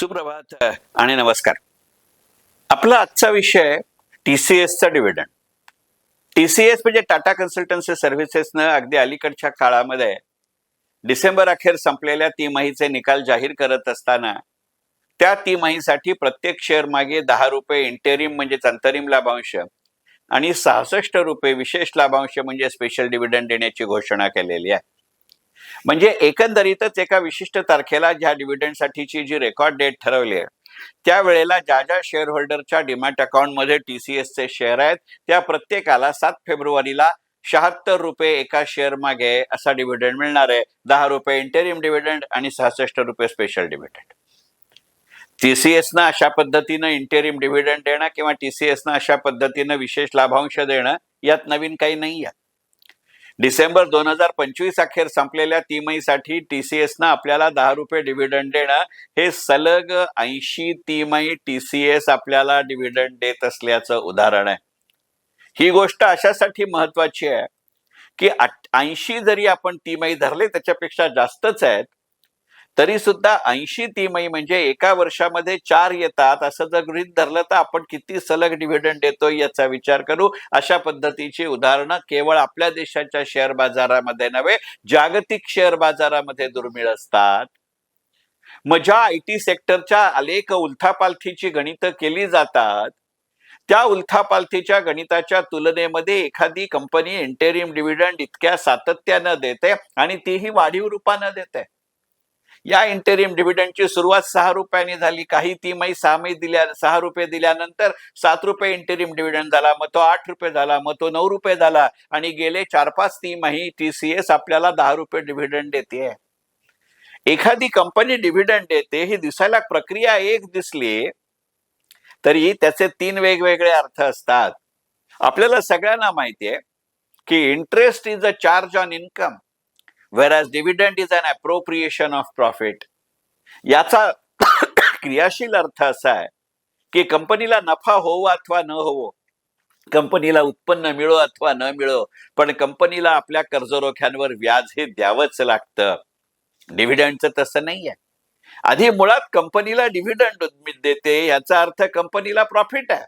सुप्रभात आणि नमस्कार. आपला आजचा विषय टी सी एसचा डिव्हिडंड. टी सी एस म्हणजे टाटा कन्सल्टन्सी सर्व्हिसेसनं अगदी अलीकडच्या काळामध्ये डिसेंबर अखेर संपलेल्या तिमाहीचे निकाल जाहीर करत असताना त्या तिमाहीसाठी प्रत्येक शेअर मागे दहा रुपये इंटेरिम म्हणजेच अंतरिम लाभांश आणि सहासष्ट रुपये विशेष लाभांश म्हणजे स्पेशल डिव्हिडंड देण्याची घोषणा केलेली आहे. म्हणजे एकंदरीतच एका विशिष्ट तारखेला ज्या डिव्हिडंडसाठीची जी रेकॉर्ड डेट ठरवली आहे त्यावेळेला ज्या ज्या शेअर होल्डरच्या डिमॅट अकाउंटमध्ये टी सी एसचे शेअर आहेत त्या प्रत्येकाला सात फेब्रुवारीला शहात्तर रुपये एका शेअर मागे असा डिव्हिडंड मिळणार आहे. दहा रुपये इंटेरिम डिव्हिडंड आणि सहासष्ट रुपये स्पेशल डिव्हिडंड टीसीएसनं अशा पद्धतीनं इंटेरियम डिव्हिडंड देणं किंवा टीसीएसनं अशा पद्धतीनं विशेष लाभांश देणं यात नवीन काही नाही आहे डिसेंबर दोन हजार पंचवीस अखेर संपलेल्या तिमाहीसाठी एसनं आपल्याला दहा रुपये डिव्हिडंड देणं हे सलग ऐंशी तिमाही टीसीएस आपल्याला डिव्हिडंड देत असल्याचं उदाहरण आहे. ही गोष्ट अशासाठी महत्वाची आहे की ऐंशी जरी आपण तिमाही धरले त्याच्यापेक्षा जास्तच आहेत तरी सुद्धा ऐंशी तिमाही म्हणजे एका वर्षामध्ये चार येतात. असं जर गृहित धरलं तर आपण किती सलग डिव्हिडंड देतोय याचा विचार करू. अशा पद्धतीची उदाहरणं केवळ आपल्या देशाच्या शेअर बाजारामध्ये नव्हे जागतिक शेअर बाजारामध्ये दुर्मिळ असतात. मग ज्या आय टी सेक्टरच्या अनेक उलथापालथीची गणितं केली जातात. त्या उलथापालथीच्या गणिताच्या तुलनेमध्ये एखादी कंपनी इंटेरिम डिव्हिडंड इतक्या सातत्यानं देते आणि तीही वाढीव रूपानं देते. या इंटेरियम डिव्हिडंडची सुरुवात सहा रुपयांनी झाली. काही तिमाही सहामाही दिल्या सहा रुपये दिल्यानंतर सात रुपये इंटेरियम डिव्हिडंड झाला. मग तो आठ रुपये झाला मग तो नऊ रुपये झाला आणि गेले चार पाच तिमाही टी सी एस आपल्याला दहा रुपये डिव्हिडंड देते एखादी कंपनी डिव्हिडंड देते ही दिसायला प्रक्रिया एक दिसली तरी त्याचे तीन वेगवेगळे अर्थ असतात. आपल्याला सगळ्यांना माहितीये की interest is a charge on income whereas dividend is an appropriation of profit याचा क्रियाशील अर्थ असा आहे की कंपनीला नफा होवो अथवा न होवो कंपनीला उत्पन्न मिळो अथवा न मिळो पण कंपनीला आपल्या कर्जरोख्यांवर व्याज हे द्यावंच लागतं. डिव्हिडंडचं तसं नाहीये आधी मुळात कंपनीला डिव्हिडंड देते याचा अर्थ कंपनीला प्रॉफिट आहे.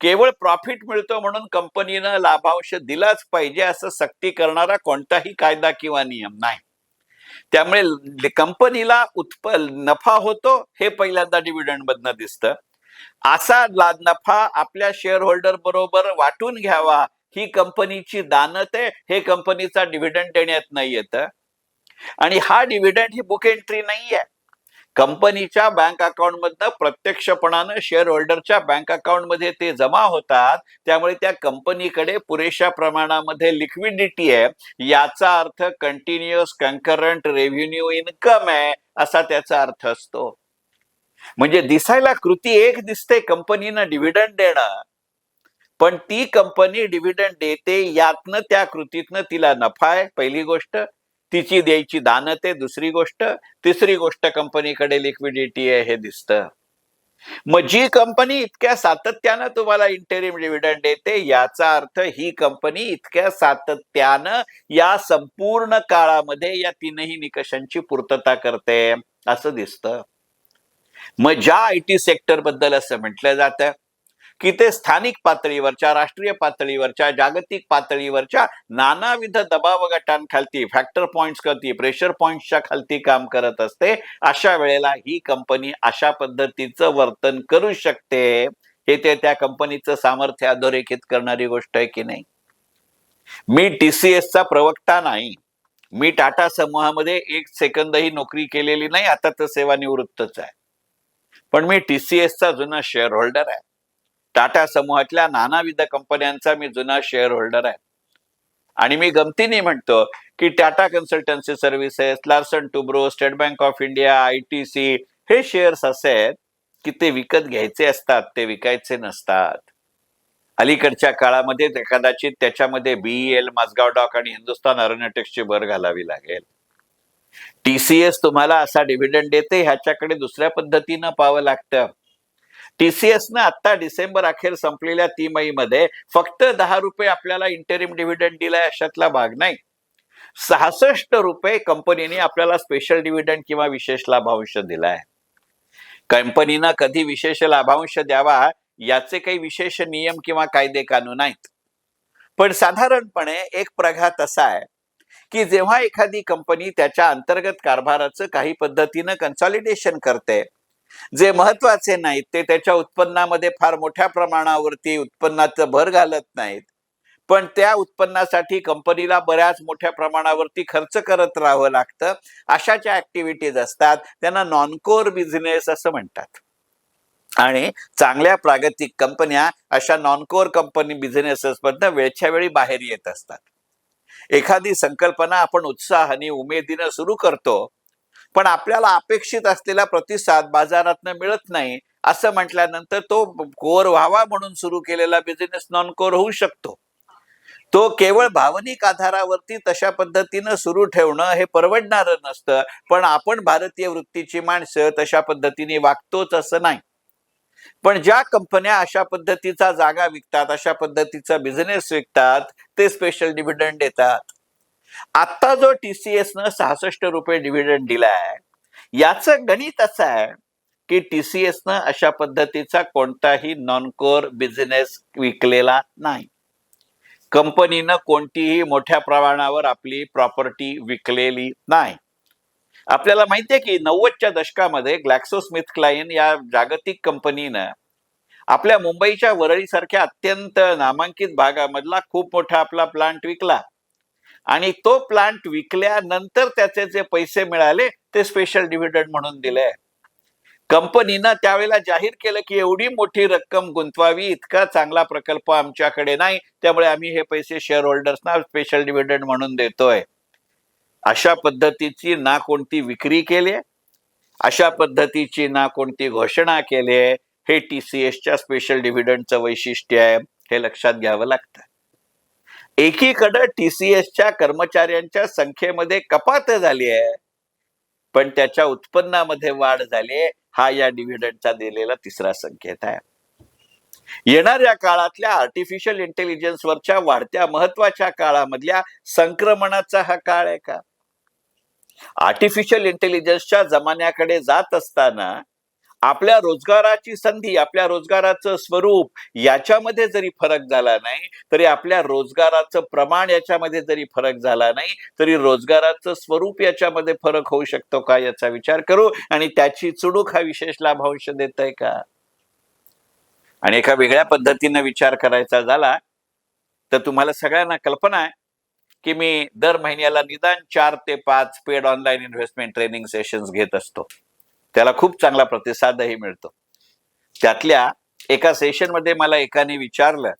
केवळ प्रॉफिट मिळतो म्हणून कंपनीनं लाभांश दिलाच पाहिजे असं सक्ती करणारा कोणताही कायदा किंवा नियम नाही. त्यामुळे कंपनीला उत्प नफा होतो हे पहिल्यांदा डिव्हिडंड मधनं दिसतं. असा नफा आपल्या शेअर होल्डर बरोबर वाटून घ्यावा ही कंपनीची दानत आहे हे कंपनीचा डिव्हिडंड देण्यात नाही येतं. आणि हा डिव्हिडंड ही बुक एंट्री नाही आहे कंपनीच्या बँक अकाउंटमधनं प्रत्यक्षपणानं शेअर होल्डरच्या बँक अकाउंटमध्ये ते जमा होतात. त्यामुळे त्या कंपनीकडे पुरेशा प्रमाणामध्ये लिक्विडिटी आहे. याचा अर्थ कंटिन्युअस कंकरंट रेव्हेन्यू इन्कम आहे असा त्याचा अर्थ असतो. म्हणजे दिसायला कृती एक दिसते कंपनीनं डिव्हिडंड देणं. पण ती कंपनी डिव्हिडंड देते यातनं त्या कृतीतनं तिला नफा आहे पहिली गोष्ट. तिची द्यायची दानं ते दुसरी गोष्ट तिसरी गोष्ट कंपनीकडे लिक्विडिटी आहे हे दिसतं. मग जी कंपनी इतक्या सातत्यानं तुम्हाला इंटेरिम डिव्हिडंड देते याचा अर्थ ही कंपनी इतक्या सातत्यानं या संपूर्ण काळामध्ये या तीनही निकषांची पूर्तता करते असं दिसतं. मग ज्या आय टी सेक्टरबद्दल असं म्हटलं जातं की ते स्थानिक पातळीवरच्या राष्ट्रीय पातळीवरच्या जागतिक पातळीवरच्या नानाविध दबाव गटांखालती फॅक्टर पॉइंट्स खालती प्रेशर पॉइंट्सच्या खालती काम करत असते अशा वेळेला ही कंपनी अशा पद्धतीचं वर्तन करू शकते हे ते त्या कंपनीचं सामर्थ्य अधोरेखित करणारी गोष्ट आहे की नाही? मी टीसीएसचा प्रवक्ता नाही. मी टाटा समूहामध्ये एक सेकंदही नोकरी केलेली नाही आता तर सेवानिवृत्तच आहे. पण मी टी सी एसचा जुना शेअर होल्डर आहे. टाटा समूहातल्या नानाविध कंपन्यांचा मी जुना शेअर होल्डर आहे. आणि मी गमतीने म्हणतो की Tata consultancy services Larsen Toubro state bank of India I T C हे शेअर्स असे आहेत की ते विकत घ्यायचे असतात ते विकायचे नसतात. अलीकडच्या काळामध्ये कदाचित त्याच्यामध्ये बीईएल माझगाव डॉक आणि हिंदुस्थान अरोनॉटिक्सची भर घालावी लागेल. टीसीएस तुम्हाला असा डिव्हिडंड देते ह्याच्याकडे दुसऱ्या पद्धतीनं पाहावं लागतं. टीसीएसनं आता डिसेंबर अखेर संपलेल्या तिमाहीमध्ये फक्त दहा रुपये आपल्याला इंटरिम डिव्हिडंड दिलाय अशातला भाग नाही. सहासष्ट रुपये कंपनीने आपल्याला स्पेशल डिव्हिडंड किंवा विशेष लाभांश दिलाय. कंपनीनं कधी विशेष लाभांश द्यावा याचे काही विशेष नियम किंवा कायदे कानून नाहीत. पण साधारणपणे एक प्रघात असा आहे की जेव्हा एखादी कंपनी त्याच्या अंतर्गत कारभाराचं काही पद्धतीनं कन्सॉलिडेशन करते जे महत्त्वाचे नाहीत ते त्याच्या उत्पन्नामध्ये फार मोठ्या प्रमाणावरती उत्पन्नाचं भर घालत नाहीत. पण त्या उत्पन्नासाठी कंपनीला बऱ्याच मोठ्या प्रमाणावरती खर्च करत राहावं लागतं. अशा ज्या ऍक्टिव्हिटीज असतात. त्यांना नॉनकोर बिझनेस असं म्हणतात. आणि चांगल्या प्रागतिक कंपन्या अशा नॉनकोर कंपनी बिझनेसेसमधनं वेळच्या वेळी बाहेर येत असतात. एखादी संकल्पना आपण उत्साहाने उमेदीनं सुरू करतो पण आपल्याला अपेक्षित असलेला प्रतिसाद बाजारातनं मिळत नाही असं म्हटल्यानंतर तो कोर व्हावा म्हणून सुरू केलेला बिझनेस नॉन कोर होऊ शकतो. तो केवळ भावनिक आधारावरती तशा पद्धतीनं सुरू ठेवणं हे परवडणारं नसतं पण आपण भारतीय वृत्तीची माणसं तशा पद्धतीने वागतोच असं नाही. पण ज्या कंपन्या अशा पद्धतीचा जागा विकतात अशा पद्धतीचा बिझनेस विकतात ते स्पेशल डिव्हिडंड देतात. आता जो टीसीएस न सहासष्ट रुपये डिव्हिडंड दिलाय याचं गणित असं आहे की टीसीएस न अशा पद्धतीचा कोणताही नॉन कोर बिझनेस विकलेला नाही. कंपनीनं कोणतीही मोठ्या प्रमाणावर आपली प्रॉपर्टी विकलेली नाही. आपल्याला माहितीये की नव्वदच्या दशकामध्ये ग्लॅक्सोस्मिथ क्लाइन या जागतिक कंपनीनं आपल्या मुंबईच्या वरळीसारख्या अत्यंत नामांकित भागामधला खूप मोठा आपला प्लांट विकला. आणि तो प्लांट विकल्यानंतर त्याचे जे पैसे मिळाले ते स्पेशल डिव्हिडंड म्हणून दिले. कंपनीनं त्यावेळेला जाहीर केलं की एवढी मोठी रक्कम गुंतवावी इतका चांगला प्रकल्प आमच्याकडे नाही त्यामुळे आम्ही हे पैसे शेअर होल्डर्सना स्पेशल डिव्हिडंड म्हणून देतोय. अशा पद्धतीची ना कोणती विक्री केली अशा पद्धतीची ना कोणती घोषणा केली हे टी सी एसच्या स्पेशल डिव्हिडंडचं वैशिष्ट्य आहे हे लक्षात घ्यावं लागतं. एकीकडं टीसीएसच्या कर्मचाऱ्यांच्या संख्येमध्ये कपात झाली आहे पण त्याच्या उत्पन्नामध्ये वाढ झाली आहे. हा या डिव्हिडंडचा दिलेला तिसरा संकेत आहे. येणाऱ्या काळातल्या आर्टिफिशियल इंटेलिजन्सवरच्या वाढत्या महत्त्वाच्या काळामधल्या संक्रमणाचा हा काळ आहे का? आर्टिफिशियल इंटेलिजन्सच्या जमान्याकडे जात असताना आपल्या रोजगाराची संधी आपल्या रोजगाराचं स्वरूप याच्यामध्ये जरी फरक झाला नाही तरी आपल्या रोजगाराचं प्रमाण याच्यामध्ये जरी फरक झाला नाही तरी रोजगाराचं स्वरूप याच्यामध्ये फरक होऊ शकतो का याचा विचार करू? आणि त्याची चुडूक हा विशेष लाभांश देत आहे का? आणि एका वेगळ्या पद्धतीनं विचार करायचा झाला तर तुम्हाला सगळ्यांना कल्पना आहे की मी दर महिन्याला निदान चार ते पाच paid online investment training sessions घेत असतो. त्याला खूप चांगला प्रतिसादही मिळतो. त्यातल्या एका सेशनमध्ये मला एकाने विचारलं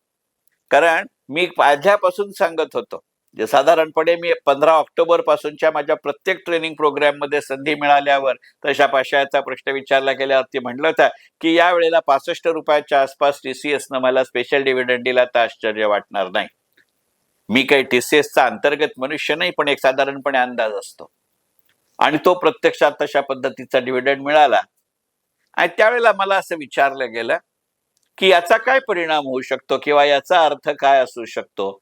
कारण मी आधल्यापासून सांगत होतो जे साधारणपणे मी पंधरा ऑक्टोबर पासूनच्या माझ्या प्रत्येक ट्रेनिंग प्रोग्राममध्ये संधी मिळाल्यावर तशा पाशाचा प्रश्न विचारला गेल्यावरती म्हटलं होतं की या वेळेला पासष्ट रुपयाच्या आसपास टीसीएस न मला स्पेशल डिव्हिडंड दिला तर आश्चर्य वाटणार नाही. मी काही टीसीएसचा अंतर्गत मनुष्य नाही पण एक साधारणपणे अंदाज असतो. आणि तो प्रत्यक्षात तशा पद्धतीचा डिव्हिडंड मिळाला. आणि त्यावेळेला मला असं विचारलं गेलं की याचा काय परिणाम होऊ शकतो किंवा याचा अर्थ काय असू शकतो?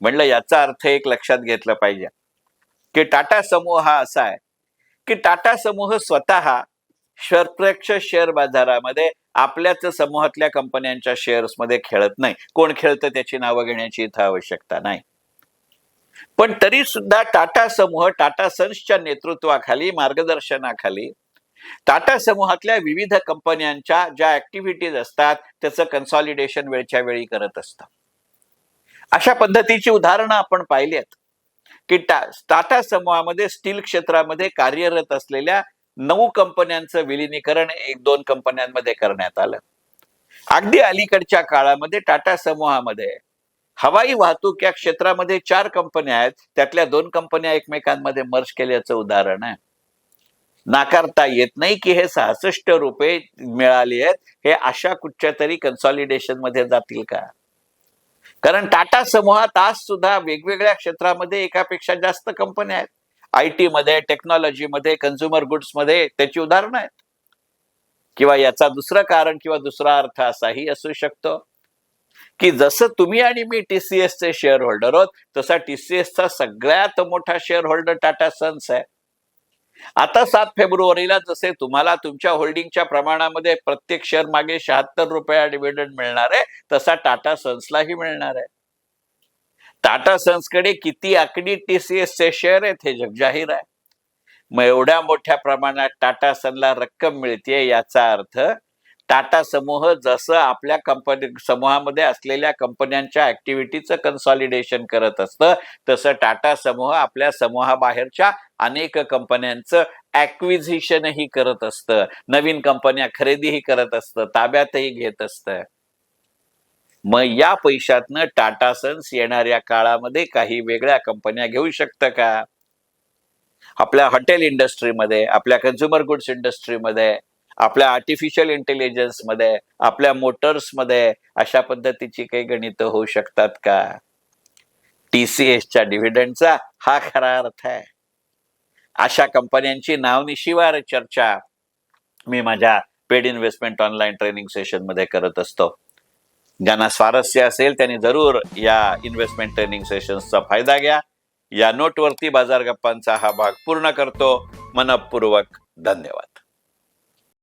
म्हणलं याचा अर्थ एक लक्षात घेतलं पाहिजे. की टाटा समूह हा असा आहे की टाटा समूह स्वतः प्रत्यक्ष शेअर बाजारामध्ये आपल्याच समूहातल्या कंपन्यांच्या शेअर्समध्ये खेळत नाही. कोण खेळतं त्याची नावं घेण्याची इथं आवश्यकता नाही. पण तरी सुद्धा टाटा समूह टाटा सन्सच्या नेतृत्वाखाली मार्गदर्शनाखाली टाटा समूहातल्या विविध कंपन्यांच्या ज्या ऍक्टिव्हिटीज असतात त्याचं कन्सॉलिडेशन वेळच्या वेळी करत असतं. अशा पद्धतीची उदाहरणं आपण पाहिली आहेत की टा टाटा समूहामध्ये स्टील क्षेत्रामध्ये कार्यरत असलेल्या नऊ कंपन्यांचं विलिनीकरण एक दोन कंपन्यांमध्ये करण्यात आलं. अगदी अलीकडच्या काळामध्ये टाटा समूहामध्ये हवाई वाहतूक या क्षेत्रामध्ये चार कंपन्या आहेत. त्यातल्या दोन कंपन्या एकमेकांमध्ये मर्ज केल्याचं उदाहरण आहे. नाकारता येत नाही की हे सहासष्ट रुपये मिळाले आहेत. हे अशा कुठच्या तरी कन्सॉलिडेशनमध्ये जातील का? कारण टाटा समूहात आज सुद्धा वेगवेगळ्या क्षेत्रामध्ये एकापेक्षा जास्त कंपन्या आहेत. आय टी मध्ये टेक्नॉलॉजीमध्ये कन्झ्युमर गुड्समध्ये त्याची उदाहरणं आहेत. किंवा याचा दुसरं कारण किंवा दुसरा अर्थ असाही असू शकतो. की जसं तुम्ही आणि मी टीसीएस चे शेअर होल्डर आहोत तसा टीसीएसचा सगळ्यात मोठा शेअर होल्डर टाटा सन्स आहे. आता सात फेब्रुवारीला जसे तुम्हाला तुमच्या होल्डिंगच्या प्रमाणामध्ये प्रत्येक शेअर मागे शहात्तर रुपया डिव्हिडंड मिळणार आहे तसा टाटा सन्सलाही मिळणार आहे. टाटा सन्सकडे किती आकडी टीसीएस चे शेअर आहेत हे जगजाहीर आहे. मग एवढ्या मोठ्या प्रमाणात टाटा सनला रक्कम मिळते याचा अर्थ टाटा समूह जसं आपल्या कंपनी समूहामध्ये असलेल्या कंपन्यांच्या ऍक्टिव्हिटीचं कन्सॉलिडेशन करत असतं तसं टाटा समूह आपल्या समूहाबाहेरच्या अनेक कंपन्यांचं ऍक्विझिशनही करत असतं. नवीन कंपन्या खरेदीही करत असतं ताब्यातही घेत असतं. मग या पैशातनं टाटा सन्स येणाऱ्या काळामध्ये काही वेगळ्या कंपन्या घेऊ शकतं का? आपल्या हॉटेल इंडस्ट्रीमध्ये आपल्या कन्झ्युमर गुड्स इंडस्ट्रीमध्ये आपल्या आर्टिफिशियल इंटेलिजन्समध्ये आपल्या मोटर्समध्ये अशा पद्धतीची काही गणितं होऊ शकतात का? टीसीएसच्या डिव्हिडंडचा हा खरा अर्थ आहे. अशा कंपन्यांची नावनिशिवार चर्चा मी माझ्या पेड इन्व्हेस्टमेंट ऑनलाईन ट्रेनिंग सेशनमध्ये करत असतो. ज्यांना स्वारस्य असेल त्यांनी जरूर या इन्व्हेस्टमेंट ट्रेनिंग सेशन्सचा फायदा घ्या. या नोटवरती बाजार गप्पांचा हा भाग पूर्ण करतो. मनपूर्वक धन्यवाद.